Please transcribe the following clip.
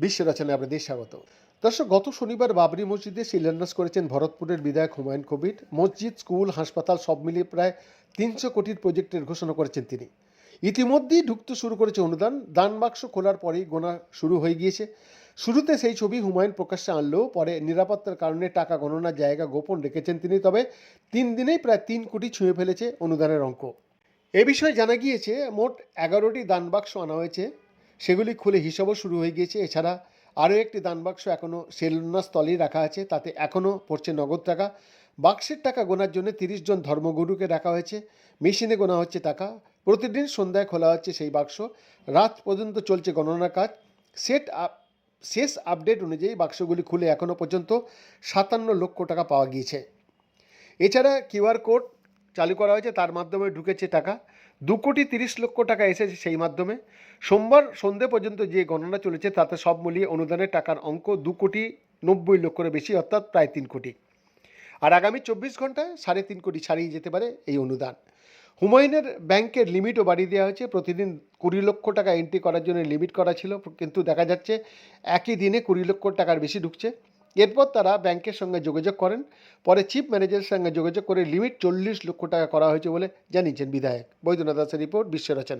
বিশ্ব রচনায় আপনাদের স্বাগত। দর্শক, গত শনিবার বাবরি মসজিদে শিলান্যাস করেছেন ভরতপুরের বিধায়ক হুমায়ুন কবির। মসজিদ, স্কুল, হাসপাতাল সব মিলিয়ে প্রায় তিনশো কোটির প্রজেক্টের ঘোষণা করেছেন তিনি। ইতিমধ্যেই ঢুকতে শুরু করেছে অনুদান। দান বাক্স খোলার পরেই গোনা শুরু হয়ে গিয়েছে। শুরুতে সেই ছবি হুমায়ুন প্রকাশ্যে আনলেও পরে নিরাপত্তার কারণে টাকা গণনার জায়গা গোপন রেখেছেন তিনি। তবে তিন দিনেই প্রায় তিন কোটি ছুঁয়ে ফেলেছে অনুদানের অঙ্ক। এ বিষয়ে জানা গিয়েছে, মোট এগারোটি দান বাক্স আনা হয়েছে। সেগুলি খুলে হিসাবও শুরু হয়ে গিয়েছে। এছাড়া আরও একটি দান বাক্স এখনও স্থলেই রাখা আছে। তাতে এখনও পড়ছে নগদ টাকা। বাক্সের টাকা গোনার জন্য তিরিশ জন ধর্মগুরুকে রাখা হয়েছে। মেশিনে গোনা হচ্ছে টাকা। প্রতিদিন সন্ধ্যায় খোলা হচ্ছে সেই বাক্স। রাত পর্যন্ত চলছে গণনা কাজ। সেট আপ, শেষ আপডেট অনুযায়ী বাক্সগুলি খুলে এখনও পর্যন্ত সাতান্ন লক্ষ টাকা পাওয়া গিয়েছে। এছাড়া কিউআর কোড চালু করা হয়েছে, তার মাধ্যমে ঢুকেছে টাকা। দু কোটি তিরিশ লক্ষ টাকা এসেছে সেই মাধ্যমে। সোমবার সন্ধে পর্যন্ত যে গণনা চলেছে, তাতে সব মিলিয়ে অনুদানের টাকার অঙ্ক দু কোটি নব্বই লক্ষের বেশি, অর্থাৎ প্রায় তিন কোটি। আর আগামী চব্বিশ ঘন্টায় সাড়ে তিন কোটি ছাড়িয়ে যেতে পারে এই অনুদান। হুমায়ুনের ব্যাংকের লিমিটও বাড়িয়ে দেওয়া হয়েছে। প্রতিদিন কুড়ি লক্ষ টাকা এন্ট্রি করার জন্য লিমিট করা ছিল, কিন্তু দেখা যাচ্ছে একই দিনে কুড়ি লক্ষ টাকার বেশি ঢুকছে। এরপর তারা ব্যাংকের সঙ্গে যোগাযোগ করেন। পরে চিফ ম্যানেজারের সঙ্গে যোগাযোগ করে লিমিট চল্লিশ লক্ষ টাকা করা হয়েছে বলে জানিয়েছেন বিধায়ক। বৈদ্যনাথ দাসের রিপোর্ট বিশ্ব রচনা